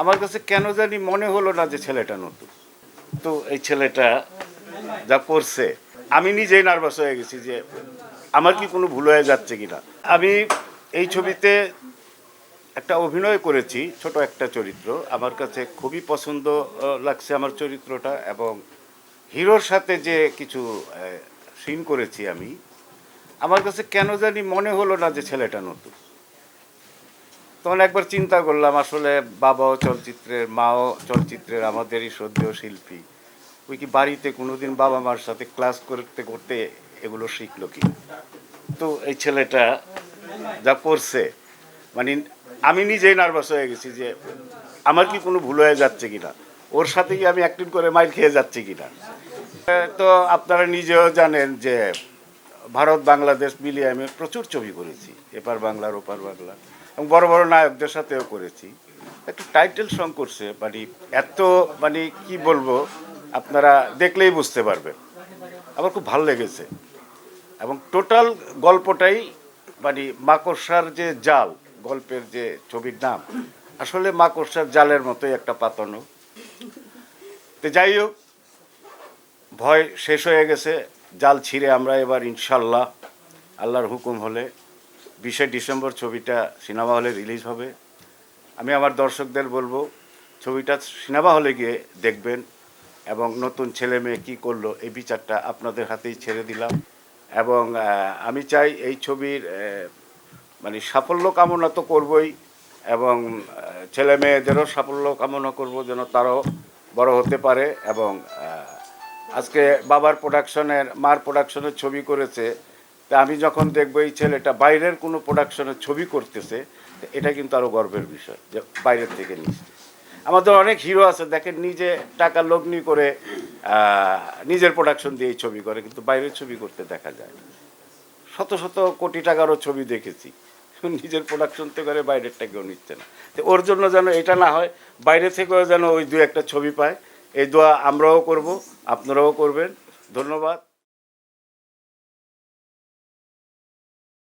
আমার কাছে কেন জানি মনে হলো না যে ছেলেটা নতুন। তো এই ছেলেটা যা করছে, আমি নিজেই নার্ভাস হয়ে গেছি যে আমার কি কোনো ভুল হয়ে যাচ্ছে কিনা। আমি এই ছবিতে একটা অভিনয় করেছি, ছোট একটা চরিত্র। আমার কাছে খুবই পছন্দ লাগছে আমার চরিত্রটা এবং হিরোর সাথে যে কিছু সিন করেছি আমি, আমার কাছে কেন জানি মনে হলো না যে ছেলেটা নতুন। তখন একবার চিন্তা করলাম, আসলে বাবাও চলচ্চিত্রের, মাও চলচ্চিত্রের, আমাদেরই শ্রদ্ধেয় শিল্পী। ওই কি বাড়িতে কোনোদিন বাবা মার সাথে ক্লাস করতে করতে এগুলো শিখলো কি? তো এই ছেলেটা যা করছে মানে আমি নিজেই নার্ভাস হয়ে গেছি যে আমার কি কোনো ভুল হয়ে যাচ্ছে কিনা? ওর সাথে কি আমি অ্যাক্টিং করে মাইর খেয়ে যাচ্ছি কিনা? তো আপনারা নিজেও জানেন যে ভারত বাংলাদেশ মিলিয়ে আমি প্রচুর ছবি করেছি, এপার বাংলার ওপার বাংলা এবং বড় বড় নায়কদের সাথেও করেছি। একটু টাইটেল সং করছে মানে এত মানে কি বলব, আপনারা দেখলেই বুঝতে পারবেন। আমার খুব ভালো লেগেছে। এবং টোটাল গল্পটাই মানে মাকড়সার যে জাল, গল্পের যে ছবির নাম, আসলে মাকড়সার জালের মতোই একটা পাতানো। তো যাই হোক, ভয় শেষ হয়ে গেছে, জাল ছিঁড়ে আমরা এবার ইনশাল্লাহ, আল্লাহর হুকুম হলে বিশে ডিসেম্বর ছবিটা সিনেমা হলে রিলিজ হবে। আমি আমার দর্শকদের বলব, ছবিটা সিনেমা হলে গিয়ে দেখবেন এবং নতুন ছেলে মেয়ে কী করল এই বিচারটা আপনাদের হাতেই ছেড়ে দিলাম। এবং আমি চাই এই ছবির মানে সাফল্য কামনা তো করবই এবং ছেলে মেয়েদেরও সাফল্য কামনা করব যেন তারাও বড় হতে পারে এবং আজকে বাবার প্রোডাকশনের মার প্রোডাকশনের ছবি করেছে। তা আমি যখন দেখব এই ছেলেটা বাইরের কোনো প্রোডাকশনের ছবি করতেছে তো এটা কিন্তু আরও গর্বের বিষয় যে বাইরের থেকে নিচ্ছে আমাদের অনেক হিরো আছে, দেখেন নিজে টাকা লগ্নি করে নিজের প্রোডাকশন দিয়ে ছবি করে, কিন্তু বাইরের ছবি করতে দেখা যায়। শত শত কোটি টাকারও ছবি দেখেছি, নিজের প্রোডাকশন থেকে করে বাইরেরটা কেউ নিচ্ছে না। তো ওর জন্য যেন এটা না হয়, বাইরে থেকেও যেন ওই দু একটা ছবি পায়, এই দোয়া আমরাও করব, আপনারাও করবেন। ধন্যবাদ।